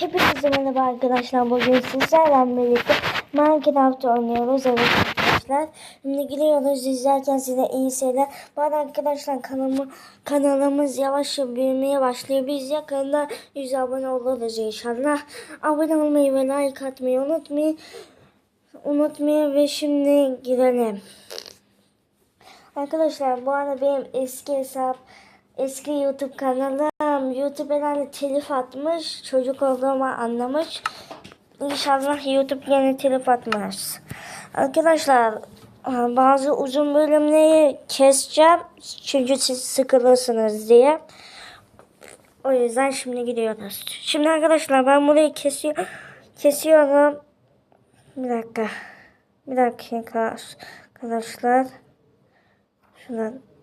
Hepinize merhaba arkadaşlar. Bugün sizlerle birlikte Minecraft oynuyoruz. Evet arkadaşlar. Şimdi giriyoruz. İzlerken size iyi seyirler. Bu arada arkadaşlar kanalımı, kanalımız yavaş büyümeye başlıyor. Biz yakında 100 abone oluruz inşallah. Abone olmayı ve like atmayı unutmayın. Unutmayın ve şimdi girelim. Arkadaşlar bu arada benim eski hesap eski YouTube kanalım YouTube herhalde telif atmış. Çocuk olduğumu anlamış. İnşallah YouTube yine telif atmaz. Arkadaşlar bazı uzun bölümleri keseceğim. Çünkü siz sıkılırsınız diye. O yüzden şimdi gidiyoruz. Şimdi arkadaşlar ben burayı kesiyor, kesiyorum. Bir dakika. Bir dakika arkadaşlar. Şuradan.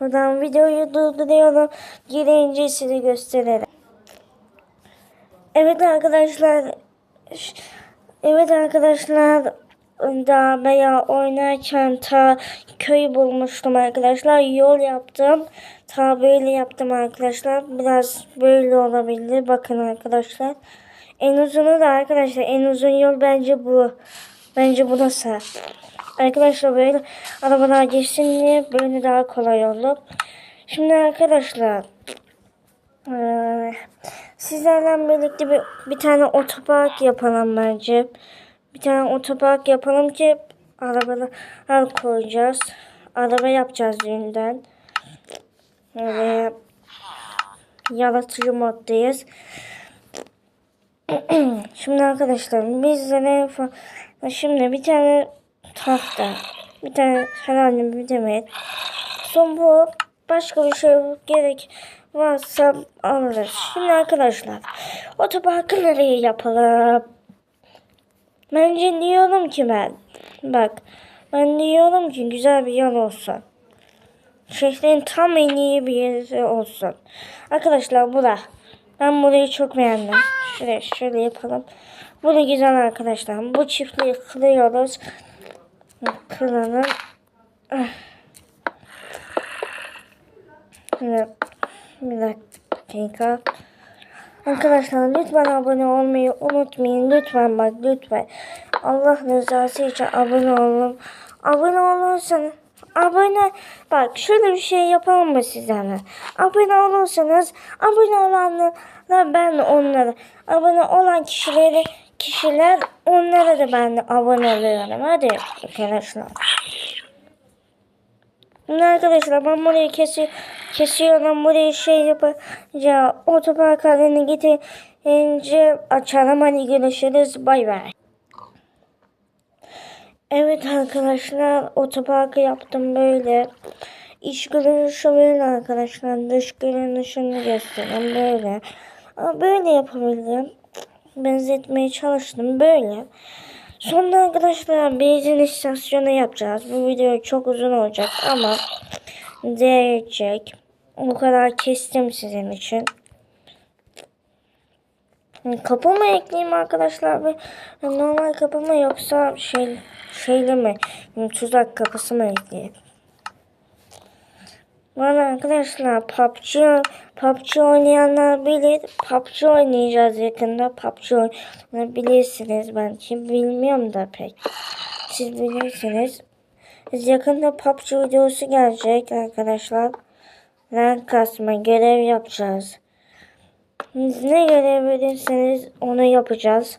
Buradan videoyu durduruyorum. Girince size gösterelim. Evet arkadaşlar. Evet arkadaşlar. Daha veya oynarken ta köy bulmuştum arkadaşlar. Yol yaptım. Ta böyle yaptım arkadaşlar. Biraz böyle olabilir. Bakın arkadaşlar. En uzunu da arkadaşlar en uzun yol bence bu. Bence burası. Arkadaşlar böyle arabalar geçsin diye böyle daha kolay olur. Şimdi arkadaşlar eee, sizlerle birlikte bir, bir tane otopark yapalım bence. Bir tane otopark yapalım ki arabalar koyacağız. Araba yapacağız yeniden. Böyle yaratıcı moddayız. Şimdi arkadaşlar bizlere şimdi bir tane tahta, bir tane herhangi bir demet. Son bu başka bir şey gerek varsa alırız. Şimdi arkadaşlar otoparkı nereye yapalım? Bence diyorum ki ben bak ben diyorum ki güzel bir yer olsun. Şehrin tam en iyi bir yeri olsun. Arkadaşlar bura. Ben burayı çok beğendim. Şöyle şöyle yapalım. Bu güzel arkadaşlar. Bu çiftliği kırıyoruz. Kıralım. Bir dakika. Arkadaşlar lütfen abone olmayı unutmayın. Lütfen bak lütfen. Allah rızası için abone olun. Abone olursanız abone bak şöyle bir şey yapalım mı sizlerle? Abone olursanız abone olanlara ben onlara abone olan kişileri kişiler onlara da ben de abone oluyorum. Hadi arkadaşlar. Şimdi arkadaşlar ben burayı kesi kesiyorum. Burayı şey yapacağım. Otopark haline getirince açalım. Hadi görüşürüz. Bay bay. Evet arkadaşlar otoparkı yaptım böyle. İç görünüşü böyle arkadaşlar. Dış görünüşünü göstereyim böyle. Böyle yapabilirim. Benzetmeye çalıştım böyle. Sonra arkadaşlar benzin istasyonu yapacağız. Bu video çok uzun olacak ama değecek. O kadar kestim sizin için. Kapı mı ekleyeyim arkadaşlar? Bir normal kapı mı yoksa şey şeyli mi? Tuzak kapısı mı ekleyeyim? Bana arkadaşlar PUBG, PUBG oynayanlar bilir. PUBG oynayacağız yakında. PUBG oynayabilirsiniz belki. Bilmiyorum da pek. Siz bilirsiniz. Biz yakında PUBG videosu gelecek arkadaşlar. Rank kasma görev yapacağız. Siz ne görev verirseniz onu yapacağız.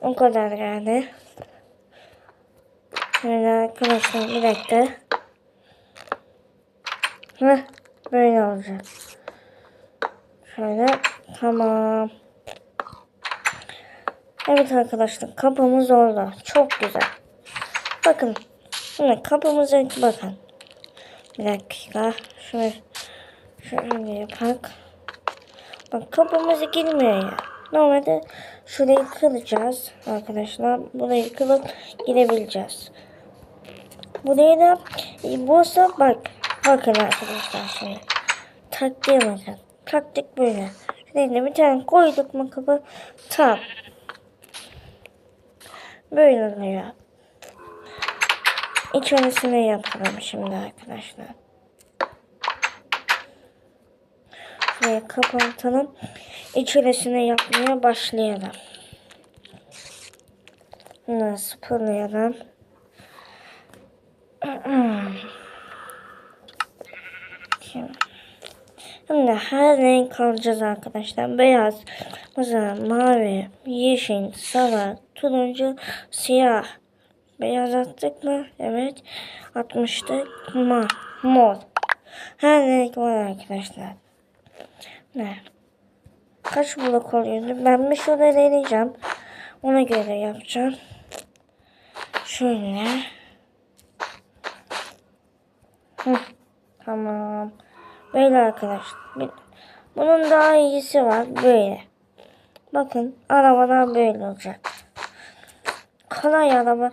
O kadar yani. Şöyle arkadaşlar bir dakika. Heh, böyle olacak. Şöyle tamam. Evet arkadaşlar kapımız orada. Çok güzel. Bakın. Şimdi kapımıza bakın. Bir dakika. Şöyle, şöyle yapak. Bak kapımıza girmiyor ya. Normalde şurayı kıracağız arkadaşlar. Burayı kırıp girebileceğiz. Buraya da e, burası bak. Bakın arkadaşlar şimdi. Taktiğe bakın. Taktik böyle. Şuraya bir tane koyduk mu kapı. Tam. Böyle oluyor. İç önesini yapalım şimdi arkadaşlar. Şöyle Şurayı kapatalım. İçerisine yapmaya başlayalım. Bunu sıfırlayalım. Şimdi Şimdi her renk alacağız arkadaşlar. Beyaz, mesela mavi, yeşil, sarı, turuncu, siyah. Beyaz attık mı? Evet. Atmıştık. Ma, mor. Her renk var arkadaşlar. Ne? Kaç blok oluyordu? Ben bir şurada deneyeceğim. Ona göre yapacağım. Şöyle. Hı, tamam. Böyle arkadaşlar. Bunun daha iyisi var. Böyle. Bakın arabalar böyle olacak. Kolay araba.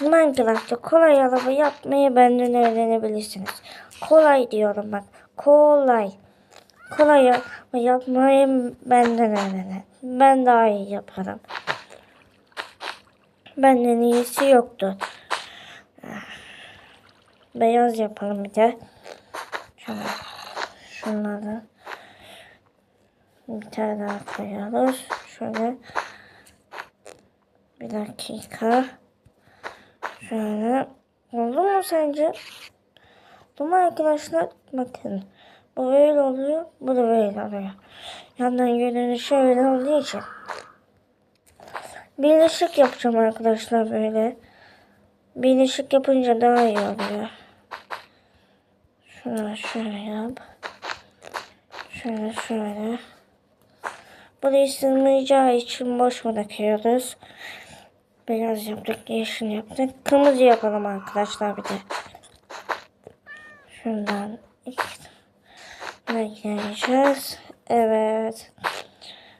Minecraft'ta kolay araba yapmayı benden öğrenebilirsiniz. Kolay diyorum bak. Kolay. Kolay araba yapmayı benden öğrenin. Ben daha iyi yaparım. Benden iyisi yoktu. Beyaz yapalım bir de. Şunları. Bir tane daha koyuyoruz. Şöyle. Bir dakika. Şöyle. Oldu mu sence? Oldu mu arkadaşlar? Bakın. Bu böyle oluyor. Bu da böyle oluyor. Yandan görünüşü öyle olduğu için. Birleşik yapacağım arkadaşlar böyle. Birleşik yapınca daha iyi oluyor. Şunu şöyle yap. Şöyle şöyle. Burayı sığmayacağı için boş bırakıyoruz. Beyaz yaptık, yeşil yaptık. Kırmızı yapalım arkadaşlar bir de. Şundan iki tane ekleyeceğiz. Evet.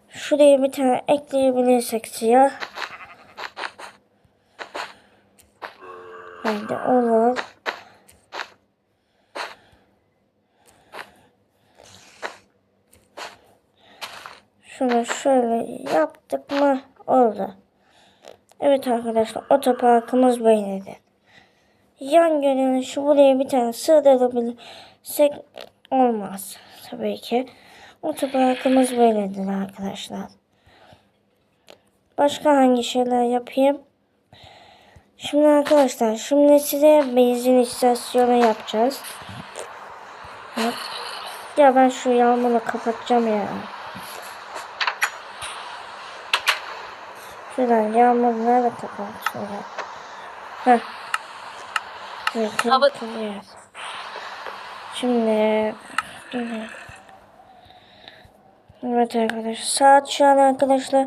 Şuraya bir tane ekleyebilirsek siyah. Haydi olur. Yaptık mı oldu. Evet arkadaşlar otoparkımız böyleydi. Yan görünüşü buraya bir tane sığdırabilirsek olmaz. Tabii ki. Otoparkımız böyledir arkadaşlar. Başka hangi şeyler yapayım? Şimdi arkadaşlar şimdi size benzin istasyonu yapacağız. Hop. Ya ben şu yağmuru kapatacağım ya. Şuradan yağmur nerede kapat şöyle. Heh. Evet, Hava-. Şimdi Evet arkadaşlar saat şu an arkadaşlar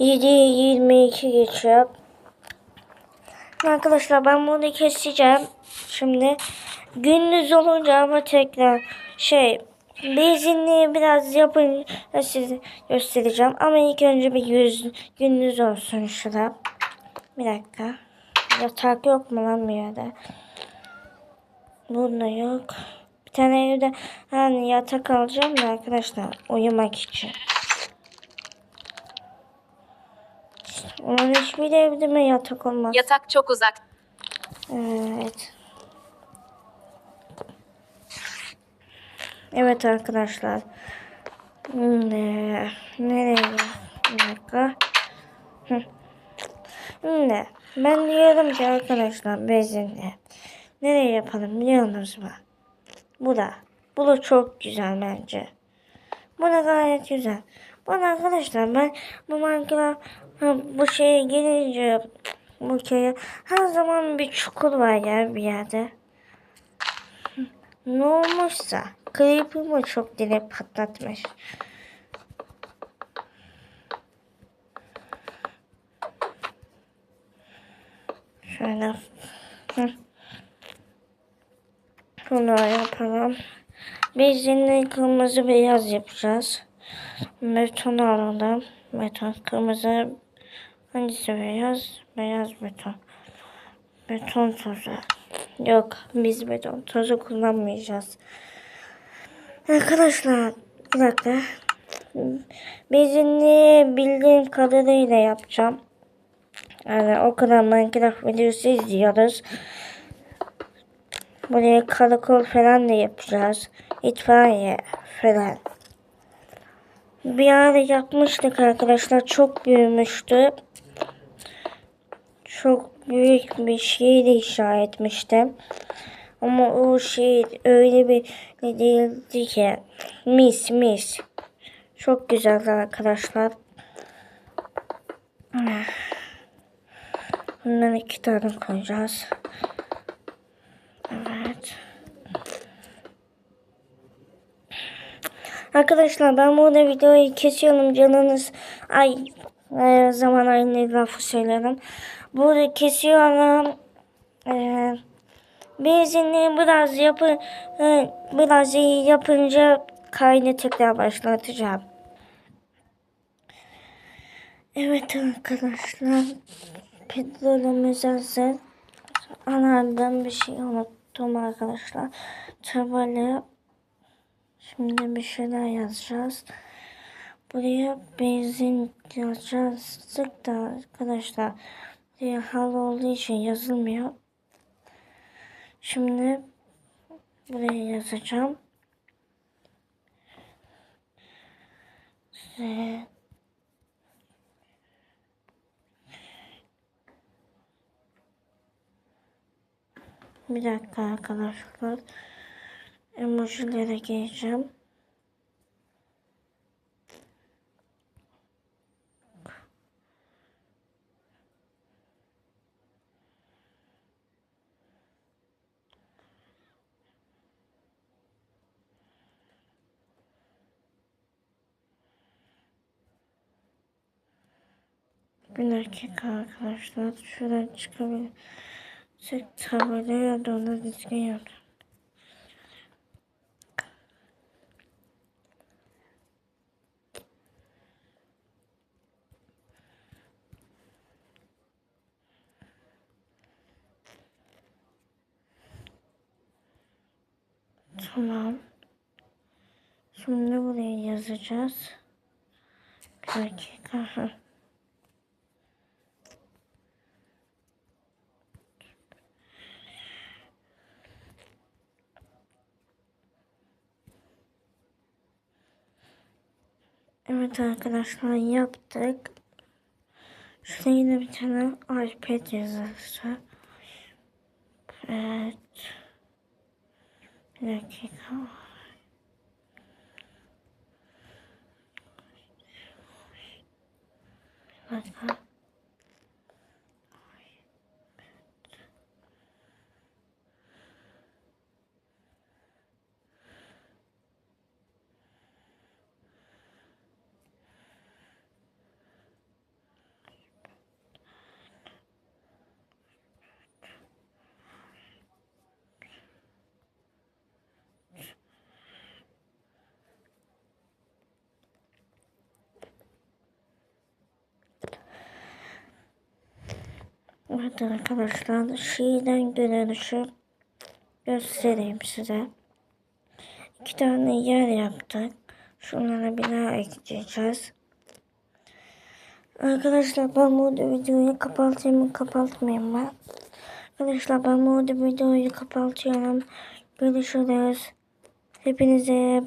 7.22 geçiyor. Arkadaşlar ben bunu keseceğim. Şimdi gündüz olunca ama tekrar şey benzinliği biraz yapın size göstereceğim. Ama ilk önce bir yüz, gündüz olsun şurada. Bir dakika. Yatak yok mu lan bir yerde? Bunda yok. Bir tane evde hani yatak alacağım da arkadaşlar uyumak için. Onun hiçbir evde mi yatak olmaz? Yatak çok uzak. Evet. Evet arkadaşlar. Ne? Nereye? Bir dakika. Şimdi ben diyorum ki arkadaşlar benzinli. Nereye yapalım biliyor musunuz mu? Bu da. Bu da çok güzel bence. Bu da gayet güzel. Bana arkadaşlar ben bu Minecraft bu şeye gelince bu köye her zaman bir çukur var ya bir yerde. Ne olmuşsa Creeper mı çok dile patlatmış. Şöyle. Bunu yapalım. Biz yine kırmızı beyaz yapacağız. Beton alalım. Beton kırmızı. Hangisi beyaz? Beyaz beton. Beton tozu. Yok biz beton tozu kullanmayacağız. Arkadaşlar bir dakika. Benzinliği bildiğim kadarıyla yapacağım. Yani o kadar Minecraft videosu izliyoruz. Buraya karakol falan da yapacağız. İtfaiye falan. bir ara yapmıştık arkadaşlar. Çok büyümüştü. Çok büyük bir şehir inşa etmiştim. Ama o şehir öyle bir değildi ki. Mis mis. Çok güzeldi arkadaşlar. Bundan iki tane koyacağız. Evet. Arkadaşlar ben burada videoyu kesiyorum canınız ay her zaman aynı lafı söylerim. Burada kesiyorum. Ee, benzinliği biraz yapı e, biraz iyi yapınca tekrar başlatacağım. Evet arkadaşlar petrolümüz hazır. Anardan bir şey unuttum arkadaşlar. Tabela Şimdi bir şeyler yazacağız. Buraya benzin yazacaktık da arkadaşlar. Buraya hal olduğu için yazılmıyor. Şimdi buraya yazacağım. Size Bir dakika arkadaşlar. Emojilere geleceğim. Bir dakika arkadaşlar. Şuradan çıkabilir. Sık tabelaya onu düzgün yaptım. Tamam. Şimdi buraya yazacağız. Bir dakika. Evet arkadaşlar yaptık. Şurada yine bir tane iPad yazısı. Evet. Bir dakika. Bir dakika. Evet arkadaşlar şiirden görünüşü göstereyim size. İki tane yer yaptık. Şunlara daha ekleyeceğiz. Arkadaşlar ben bu videoyu kapatayım mı kapatmayayım mı? Arkadaşlar ben bu videoyu kapatıyorum. Görüşürüz. Hepinize